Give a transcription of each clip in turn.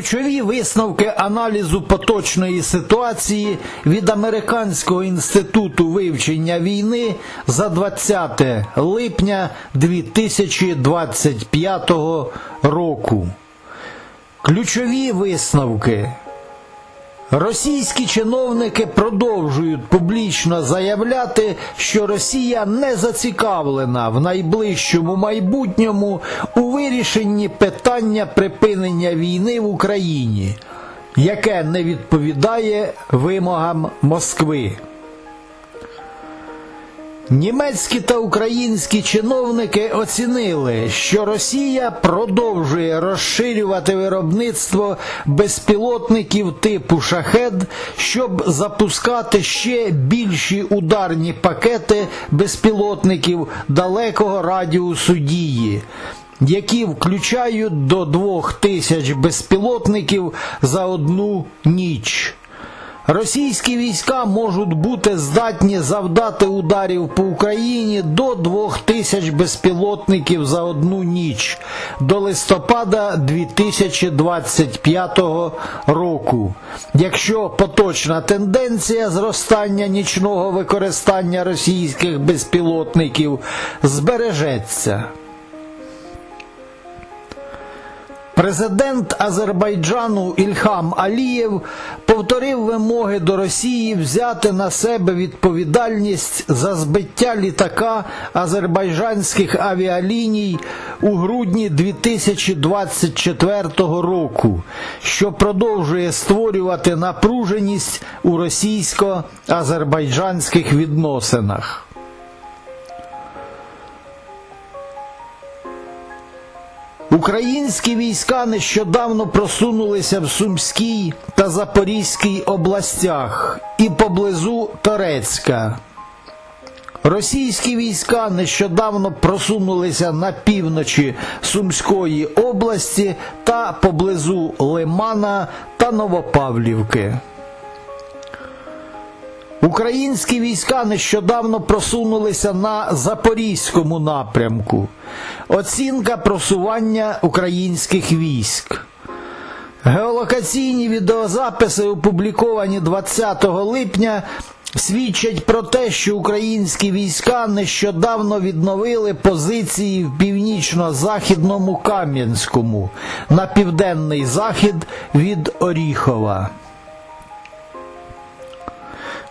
Ключові висновки аналізу поточної ситуації від Американського інституту вивчення війни за 20 липня 2025 року. Ключові висновки. Російські чиновники продовжують публічно заявляти, що Росія не зацікавлена в найближчому майбутньому у вирішенні питання припинення війни в Україні, яке не відповідає вимогам Москви. Німецькі та українські чиновники оцінили, що Росія продовжує розширювати виробництво безпілотників типу шахед, щоб запускати ще більші ударні пакети безпілотників далекого радіусу дії. Які включають до двох тисяч безпілотників за одну ніч. Російські війська можуть бути здатні завдати ударів по Україні до 2000 безпілотників за одну ніч до листопада 2025 року. Якщо поточна тенденція зростання нічного використання російських безпілотників збережеться. Президент Азербайджану Ільхам Алієв повторив вимоги до Росії взяти на себе відповідальність за збиття літака азербайджанських авіаліній у грудні 2024 року, що продовжує створювати напруженість у російсько-азербайджанських відносинах. Українські війська нещодавно просунулися в Сумській та Запорізькій областях і поблизу Торецька. Російські війська нещодавно просунулися на півночі Сумської області та поблизу Лимана та Новопавлівки. Українські війська нещодавно просунулися на Запорізькому напрямку. Оцінка просування українських військ. Геолокаційні відеозаписи, опубліковані 20 липня, свідчать про те, що українські війська нещодавно відновили позиції в північно-західному Кам'янському на південний захід від Оріхова.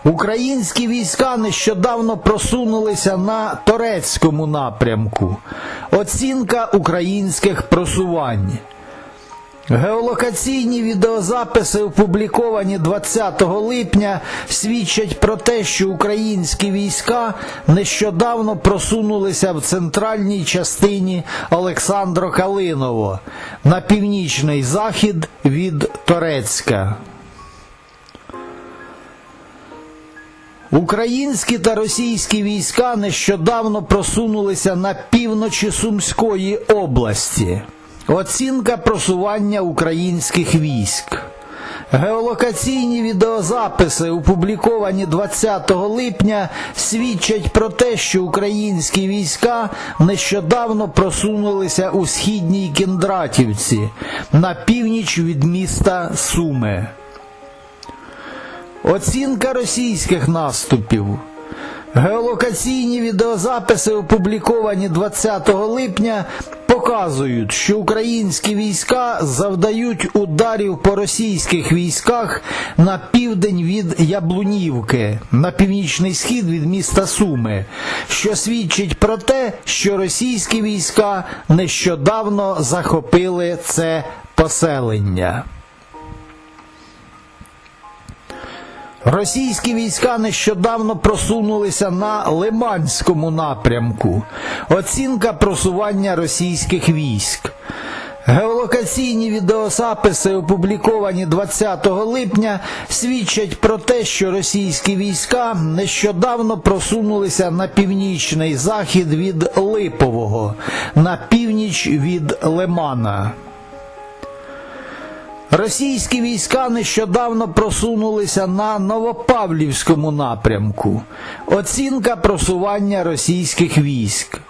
Українські війська нещодавно просунулися на Торецькому напрямку. Оцінка українських просувань. Геолокаційні відеозаписи, опубліковані 20 липня, свідчать про те, що українські війська нещодавно просунулися в центральній частині Олександро Калиново на північний захід від Торецька. Українські та російські війська нещодавно просунулися на півночі Сумської області. Оцінка просування українських військ. Геолокаційні відеозаписи, опубліковані 20 липня, свідчать про те, що українські війська нещодавно просунулися у східній Кіндратівці на північ від міста Суми. Оцінка російських наступів. Геолокаційні відеозаписи, опубліковані 20 липня, показують, що українські війська завдають ударів по російських військах на південь від Яблунівки, на північний схід від міста Суми, що свідчить про те, що російські війська нещодавно захопили це поселення. Російські війська нещодавно просунулися на Лиманському напрямку. Оцінка просування російських військ. Геолокаційні відеозаписи, опубліковані 20 липня, свідчать про те, що російські війська нещодавно просунулися на північний захід від Липового, на північ від Лимана. Російські війська нещодавно просунулися на Новопавлівському напрямку. Оцінка просування російських військ.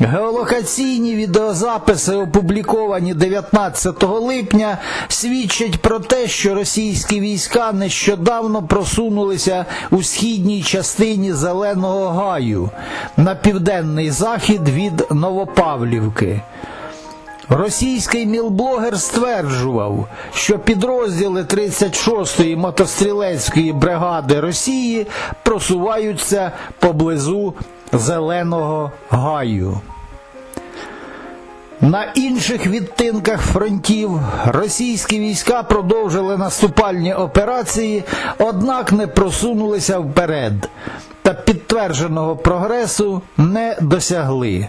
Геолокаційні відеозаписи, опубліковані 19 липня, свідчать про те, що російські війська нещодавно просунулися у східній частині Зеленого Гаю на південний захід від Новопавлівки. Російський мілблогер стверджував, що підрозділи 36-ї мотострілецької бригади Росії просуваються поблизу Зеленого Гаю. На інших відтинках фронтів російські війська продовжили наступальні операції, однак не просунулися вперед та підтвердженого прогресу не досягли.